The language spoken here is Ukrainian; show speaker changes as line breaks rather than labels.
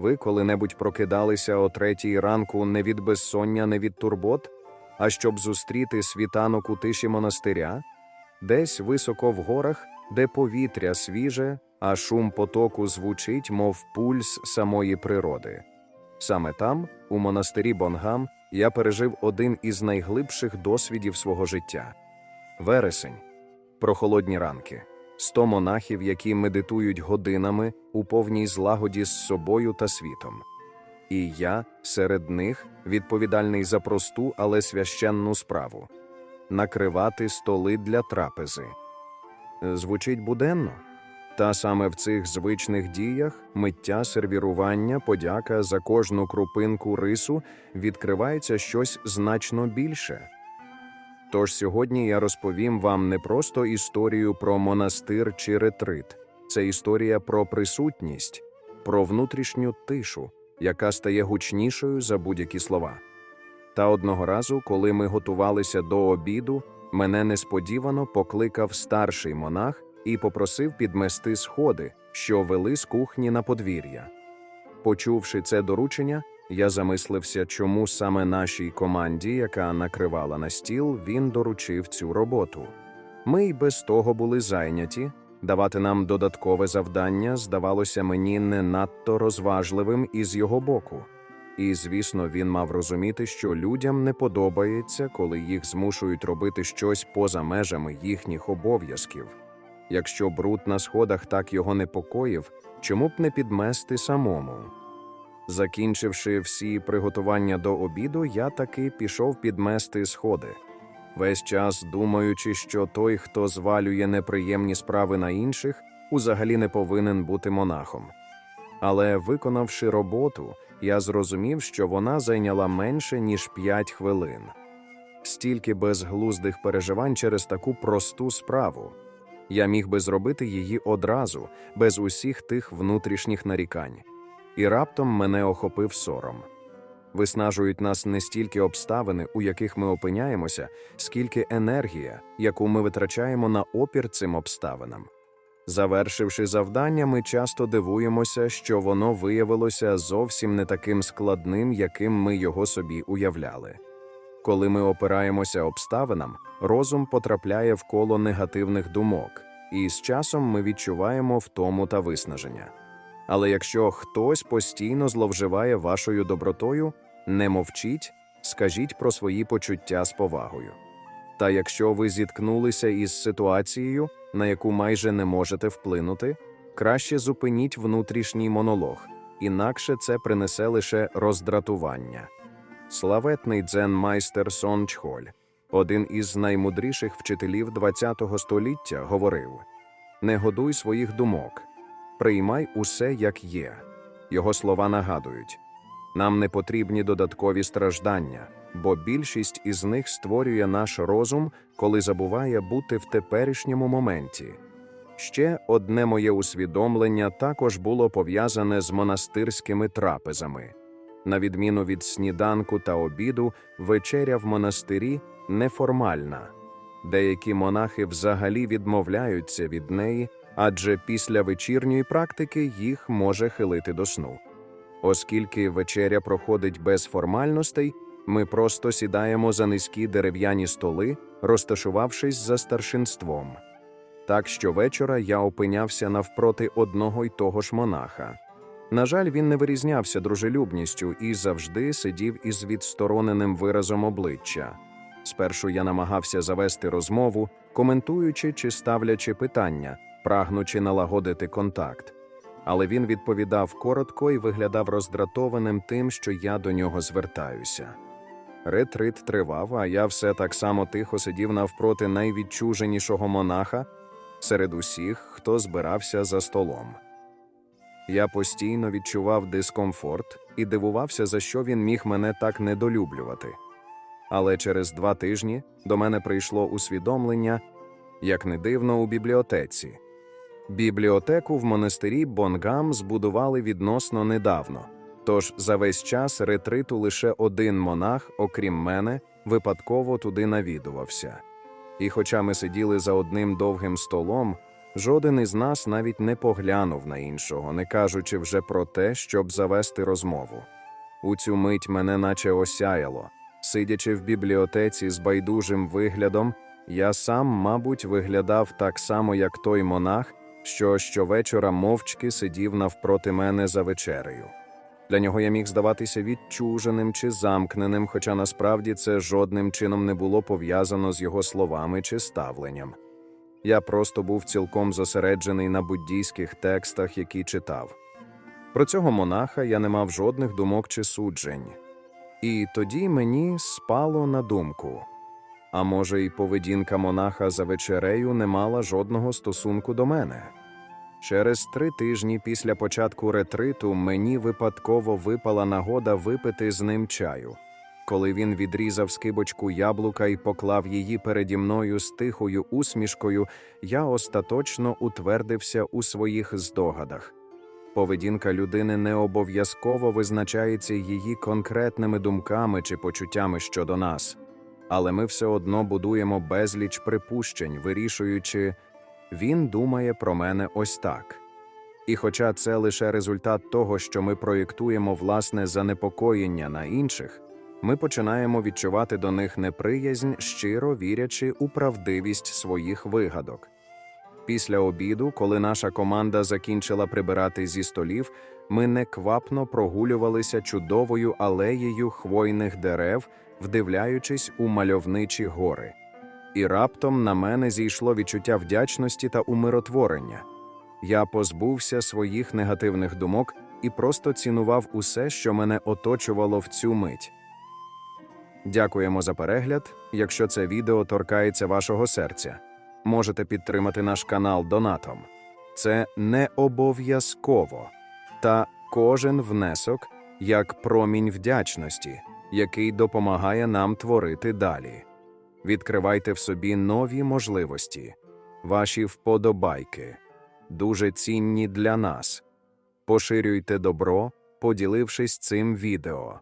Ви коли-небудь прокидалися о третій ранку не від безсоння, не від турбот, а щоб зустріти світанок у тиші монастиря, десь високо в горах, де повітря свіже, а шум потоку звучить, мов пульс самої природи. Саме там, у монастирі Бонгам, я пережив один із найглибших досвідів свого життя. Вересень, прохолодні ранки, сто монахів, які медитують годинами у повній злагоді з собою та світом. І я серед них відповідальний за просту, але священну справу накривати столи для трапези. Звучить буденно. Та саме в цих звичних діях миття сервірування, подяка за кожну крупинку рису відкривається щось значно більше. Тож сьогодні я розповім вам не просто історію про монастир чи ретрит, це історія про присутність, про внутрішню тишу, яка стає гучнішою за будь-які слова. Та одного разу, коли ми готувалися до обіду, мене несподівано покликав старший монах і попросив підмести сходи, що вели з кухні на подвір'я. Почувши це доручення, я замислився, чому саме нашій команді, яка накривала на стіл, він доручив цю роботу. Ми й без того були зайняті. Давати нам додаткове завдання здавалося мені не надто розважливим із його боку. І, звісно, він мав розуміти, що людям не подобається, коли їх змушують робити щось поза межами їхніх обов'язків. Якщо бруд на сходах так його непокоїв, чому б не підмести самому? Закінчивши всі приготування до обіду, я таки пішов підмести сходи. Весь час думаючи, що той, хто звалює неприємні справи на інших, узагалі не повинен бути монахом. Але виконавши роботу, я зрозумів, що вона зайняла менше ніж п'ять хвилин. Стільки безглуздих переживань через таку просту справу. Я міг би зробити її одразу, без усіх тих внутрішніх нарікань. І раптом мене охопив сором. Виснажують нас не стільки обставини, у яких ми опиняємося, скільки енергія, яку ми витрачаємо на опір цим обставинам. Завершивши завдання, ми часто дивуємося, що воно виявилося зовсім не таким складним, яким ми його собі уявляли. Коли ми опираємося обставинам, розум потрапляє в коло негативних думок, і з часом ми відчуваємо втому та виснаження. Але якщо хтось постійно зловживає вашою добротою, не мовчіть, скажіть про свої почуття з повагою. Та якщо ви зіткнулися із ситуацією, на яку майже не можете вплинути, краще зупиніть внутрішній монолог, інакше це принесе лише роздратування. Славетний дзен-майстер Сон Чхоль, один із наймудріших вчителів ХХ століття, говорив: Не годуй своїх думок, приймай усе як є. Його слова нагадують: нам не потрібні додаткові страждання, бо більшість із них створює наш розум, коли забуває бути в теперішньому моменті. Ще одне моє усвідомлення також було пов'язане з монастирськими трапезами. На відміну від сніданку та обіду, вечеря в монастирі неформальна. Деякі монахи взагалі відмовляються від неї, адже після вечірньої практики їх може хилити до сну. Оскільки вечеря проходить без формальностей, ми просто сідаємо за низькі дерев'яні столи, розташувавшись за старшинством. Так щовечора я опинявся навпроти одного й того ж монаха. На жаль, він не вирізнявся дружелюбністю і завжди сидів із відстороненим виразом обличчя. Спершу я намагався завести розмову, коментуючи чи ставлячи питання, прагнучи налагодити контакт. Але він відповідав коротко і виглядав роздратованим тим, що я до нього звертаюся. Ретрит тривав, а я все так само тихо сидів навпроти найвідчуженішого монаха серед усіх, хто збирався за столом. Я постійно відчував дискомфорт і дивувався, за що він міг мене так недолюблювати. Але через два тижні до мене прийшло усвідомлення, як не дивно, у бібліотеці. Бібліотеку в монастирі Бонгам збудували відносно недавно, тож за весь час ретриту лише один монах, окрім мене, випадково туди навідувався. І хоча ми сиділи за одним довгим столом, Жоден із нас навіть не поглянув на іншого, не кажучи вже про те, щоб завести розмову. У цю мить мене наче осяяло. Сидячи в бібліотеці з байдужим виглядом, я сам, мабуть, виглядав так само, як той монах, що щовечора мовчки сидів навпроти мене за вечерею. Для нього я міг здаватися відчуженим чи замкненим, хоча насправді це жодним чином не було пов'язано з його словами чи ставленням. Я просто був цілком зосереджений на буддійських текстах, які читав. Про цього монаха я не мав жодних думок чи суджень. І тоді мені спало на думку. А може, і поведінка монаха за вечерею не мала жодного стосунку до мене. Через три тижні після початку ретриту мені випадково випала нагода випити з ним чаю. Коли він відрізав скибочку яблука і поклав її переді мною з тихою усмішкою, я остаточно утвердився у своїх здогадах. Поведінка людини не обов'язково визначається її конкретними думками чи почуттями щодо нас, але ми все одно будуємо безліч припущень, вирішуючи, він думає про мене ось так. І хоча це лише результат того, що ми проєктуємо власне занепокоєння на інших, ми починаємо відчувати до них неприязнь, щиро вірячи у правдивість своїх вигадок. Після обіду, коли наша команда закінчила прибирати зі столів, ми неквапно прогулювалися чудовою алеєю хвойних дерев, вдивляючись у мальовничі гори. І раптом на мене зійшло відчуття вдячності та умиротворення. Я позбувся своїх негативних думок і просто цінував усе, що мене оточувало в цю мить. Дякуємо за перегляд. Якщо це відео торкається вашого серця, можете підтримати наш канал донатом. Це не обов'язково, та кожен внесок як промінь вдячності, який допомагає нам творити далі. Відкривайте в собі нові можливості, ваші вподобайки, дуже цінні для нас. Поширюйте добро, поділившись цим відео.